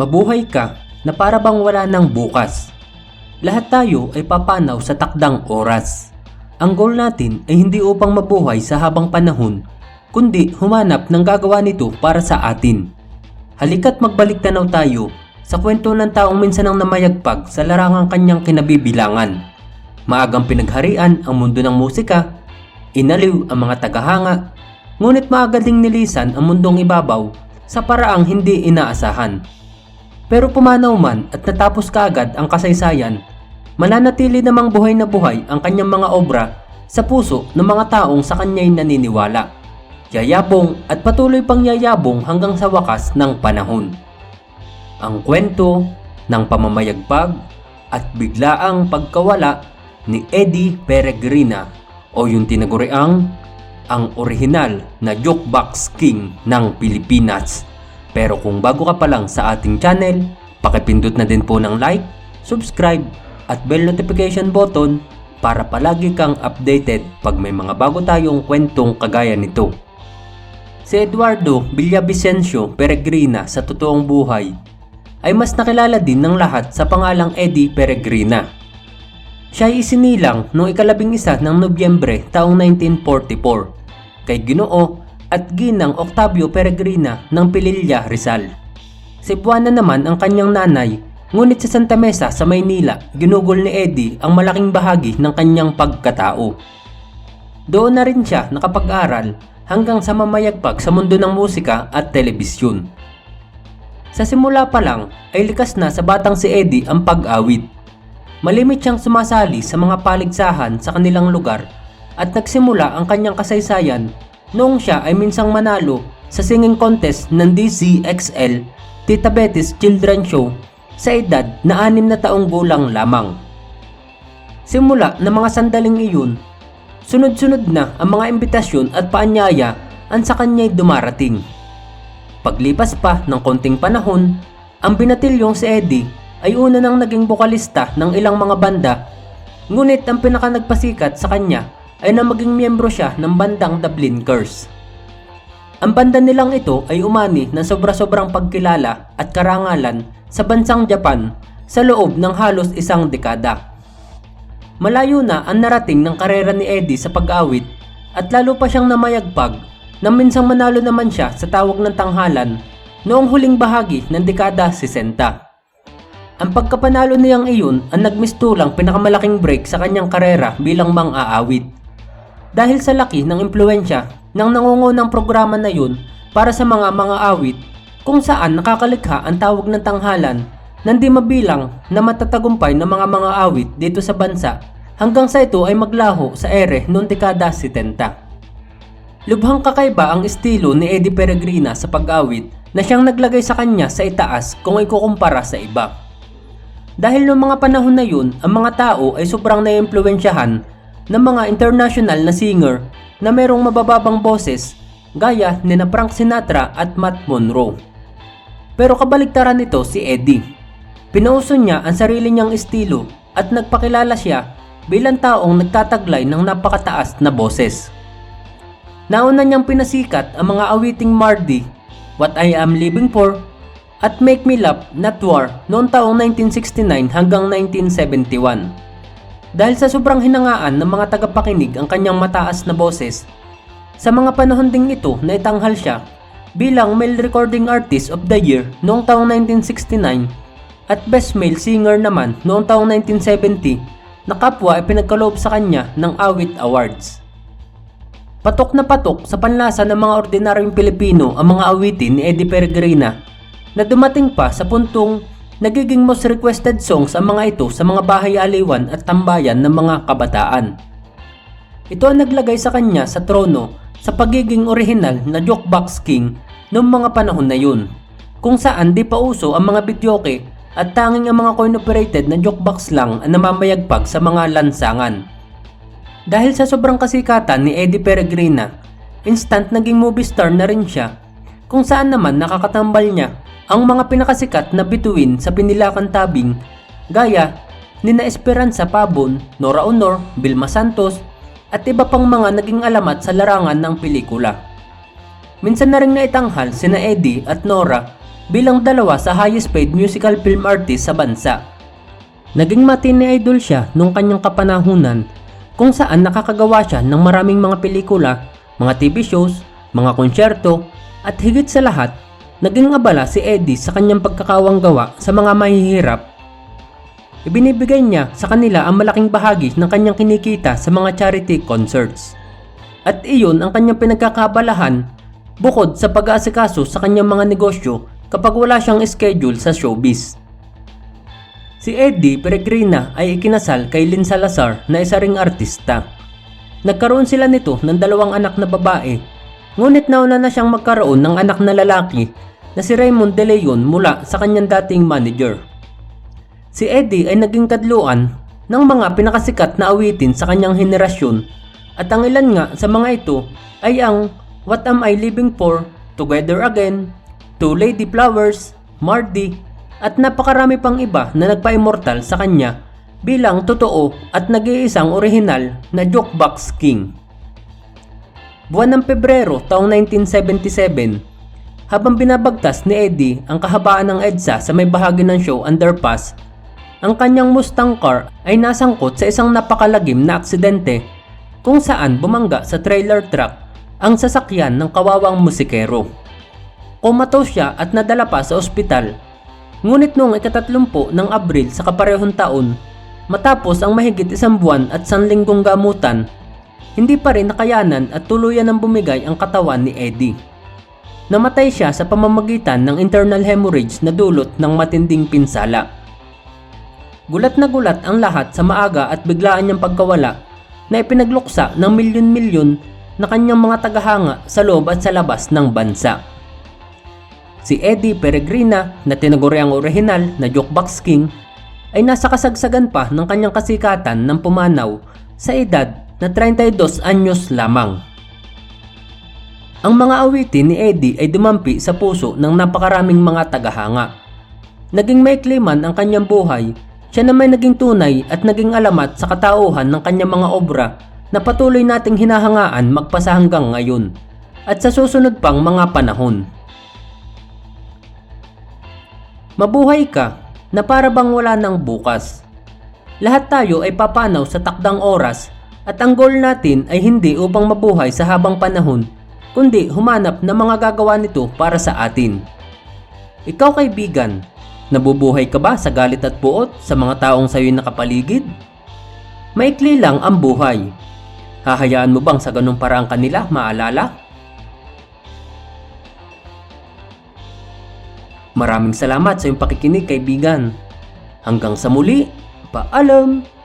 Mabuhay ka na para bang wala ng bukas. Lahat tayo ay papanaw sa takdang oras. Ang goal natin ay hindi upang mabuhay sa habang panahon, kundi humanap ng gagawa nito para sa atin. Halika't magbalik tanaw tayo sa kwento ng taong minsan ang namayagpag sa larangang kanyang kinabibilangan. Maagang pinagharian ang mundo ng musika, inaliw ang mga tagahanga, ngunit maaga ding nilisan ang mundong ibabaw sa paraang hindi inaasahan. Pero pumanaw man at natapos kaagad ang kasaysayan, mananatili namang buhay na buhay ang kanyang mga obra sa puso ng mga taong sa kanya'y naniniwala. Yayabong at patuloy pang yayabong hanggang sa wakas ng panahon. Ang kwento ng pamamayagpag at biglaang pagkawala ni Eddie Peregrina o yung tinaguriang ang orihinal na Jukebox King ng Pilipinas. Pero kung bago ka pa lang sa ating channel, pakipindot na din po ng like, subscribe at bell notification button para palagi kang updated pag may mga bago tayong kwentong kagaya nito. Si Eduardo Villavicencio Peregrina sa totoong buhay ay mas nakilala din ng lahat sa pangalang Eddie Peregrina. Siya ay isinilang noong ikalabing isa ng Nobyembre taong 1944 kay Ginoo at Ginang Octavio Peregrina ng Pililla, Rizal. Cebuana naman ang kanyang nanay, ngunit sa Santa Mesa sa Maynila, ginugol ni Eddie ang malaking bahagi ng kanyang pagkatao. Doon na rin siya nakapag-aral hanggang sa mamayagpag sa mundo ng musika at telebisyon. Sa simula pa lang ay likas na sa batang si Eddie ang pag-awit. Malimit siyang sumasali sa mga paligsahan sa kanilang lugar at nagsimula ang kanyang kasaysayan noong siya ay minsang manalo sa singing contest ng DCXL Tita Betty's Children Show sa edad na anim na taong gulang lamang. Simula ng mga sandaling iyon, sunod-sunod na ang mga imbitasyon at paanyaya ang sa kanya'y dumarating. Paglipas pa ng konting panahon, ang binatilyong si Eddie ay una nang naging bokalista ng ilang mga banda, ngunit ang pinaka nagpasikat sa kanya ay na maging miyembro siya ng bandang The Blinkers. Ang banda nilang ito ay umani ng sobra-sobrang pagkilala at karangalan sa bansang Japan sa loob ng halos isang dekada. Malayo na ang narating ng karera ni Eddie sa pag-awit at lalo pa siyang namayagpag nang minsang manalo naman siya sa tawag ng tanghalan noong huling bahagi ng dekada 60. Ang pagkapanalo niyang iyon ang nagmistulang pinakamalaking break sa kanyang karera bilang mang-aawit. Dahil sa laki ng impluensya ng nangungunang programa na yun para sa mga mga awit kung saan nakakalikha ang tawag ng tanghalan ng di mabilang na matatagumpay ng mga mga awit dito sa bansa hanggang sa ito ay maglaho sa ere noong dekada 70. Lubhang kakaiba ang estilo ni Eddie Peregrina sa pag-awit na siyang naglagay sa kanya sa itaas kung ikukumpara sa iba. Dahil noong mga panahon na yun, ang mga tao ay sobrang naiimpluwensyahan ng mga international na singer na merong mabababang boses gaya ni na Frank Sinatra at Matt Monroe. Pero kabaligtaran nito si Eddie. Pinauso niya ang sarili niyang estilo at nagpakilala siya bilang taong nagtataglay ng napakataas na boses. Nauna niyang pinasikat ang mga awiting Mardi, What I Am Living For, at Make Me Laugh Not War noong taong 1969 hanggang 1971. Dahil sa sobrang hinangaan ng mga tagapakinig ang kanyang mataas na boses, sa mga panahon ding ito na itanghal siya bilang Male Recording Artist of the Year noong taong 1969 at Best Male Singer naman noong taong 1970 na kapwa ay pinagkaloob sa kanya ng Awit Awards. Patok na patok sa panlasa ng mga ordinaryong Pilipino ang mga awitin ni Eddie Peregrina na dumating pa sa puntong nagiging most requested songs ang mga ito sa mga bahay aliwan at tambayan ng mga kabataan. Ito ang naglagay sa kanya sa trono sa pagiging orihinal na Jukebox King noong mga panahon na yun, kung saan di pa uso ang mga bidyoke at tanging ang mga coin-operated na jukebox lang ang namamayagpag sa mga lansangan. Dahil sa sobrang kasikatan ni Eddie Peregrina, instant naging movie star na rin siya, kung saan naman nakakatambal niya ang mga pinakasikat na bituin sa pinilakan tabing gaya ni na Esperanza Pabon, Nora Honor, Vilma Santos at iba pang mga naging alamat sa larangan ng pelikula. Minsan na rin naitanghal sina Eddie at Nora bilang dalawa sa highest paid musical film artist sa bansa. Naging matini idol siya nung kanyang kapanahunan kung saan nakakagawa siya ng maraming mga pelikula, mga TV shows, mga konsyerto at higit sa lahat, naging abala si Eddie sa kanyang pagkakawang gawa sa mga mahihirap. Ibinibigay niya sa kanila ang malaking bahagi ng kanyang kinikita sa mga charity concerts. At iyon ang kanyang pinagkakabalahan bukod sa pag-aasikaso sa kanyang mga negosyo kapag wala siyang schedule sa showbiz. Si Eddie Peregrina ay ikinasal kay Lynn Salazar na isa ring artista. Nagkaroon sila nito ng dalawang anak na babae, ngunit nauna na siyang magkaroon ng anak na lalaki na si Raymond De Leon mula sa kanyang dating manager. Si Eddie ay naging kadluan ng mga pinakasikat na awitin sa kanyang henerasyon at ang ilan nga sa mga ito ay ang What Am I Living For, Together Again, Two Lady Flowers, Mardi, at napakarami pang iba na nagpa-immortal sa kanya bilang totoo at nag-iisang orihinal na Jukebox King. Buwan ng Pebrero taong 1977, habang binabagtas ni Eddie ang kahabaan ng EDSA sa may bahagi ng show underpass, ang kanyang Mustang car ay nasangkot sa isang napakalagim na aksidente kung saan bumangga sa trailer truck ang sasakyan ng kawawang musikero. Comatose siya at nadala pa sa ospital Ngunit noong ikatatlumpo ng Abril sa kaparehong taon, matapos ang mahigit isang buwan at sanlinggong gamutan, hindi pa rin nakayanan at tuluyan ng bumigay ang katawan ni Eddie. Namatay siya sa pamamagitan ng internal hemorrhage na dulot ng matinding pinsala. Gulat na gulat ang lahat sa maaga at biglaan niyang pagkawala na ipinagluksa ng milyon-milyon na kanyang mga tagahanga sa loob at sa labas ng bansa. Si Eddie Peregrina na tinaguri ang orihinal na Jukebox King ay nasa kasagsagan pa ng kanyang kasikatan ng pumanaw sa edad na 32 anyos lamang. Ang mga awitin ni Eddie ay dumampi sa puso ng napakaraming mga tagahanga. Naging maikli man ang kanyang buhay, siya na may naging tunay at naging alamat sa katauhan ng kanyang mga obra na patuloy nating hinahangaan magpasa hanggang ngayon at sa susunod pang mga panahon. Mabuhay ka na para bang wala ng bukas. Lahat tayo ay papanaw sa takdang oras at ang goal natin ay hindi upang mabuhay sa habang panahon kundi humanap ng mga gagawa nito para sa atin. Ikaw kaibigan, nabubuhay ka ba sa galit at puot sa mga taong sa'yo'y nakapaligid? Maikli lang ang buhay. Hahayaan mo bang sa ganung parang kanila maalala? Maraming salamat sa iyong pakikinig kaibigan. Hanggang sa muli, paalam!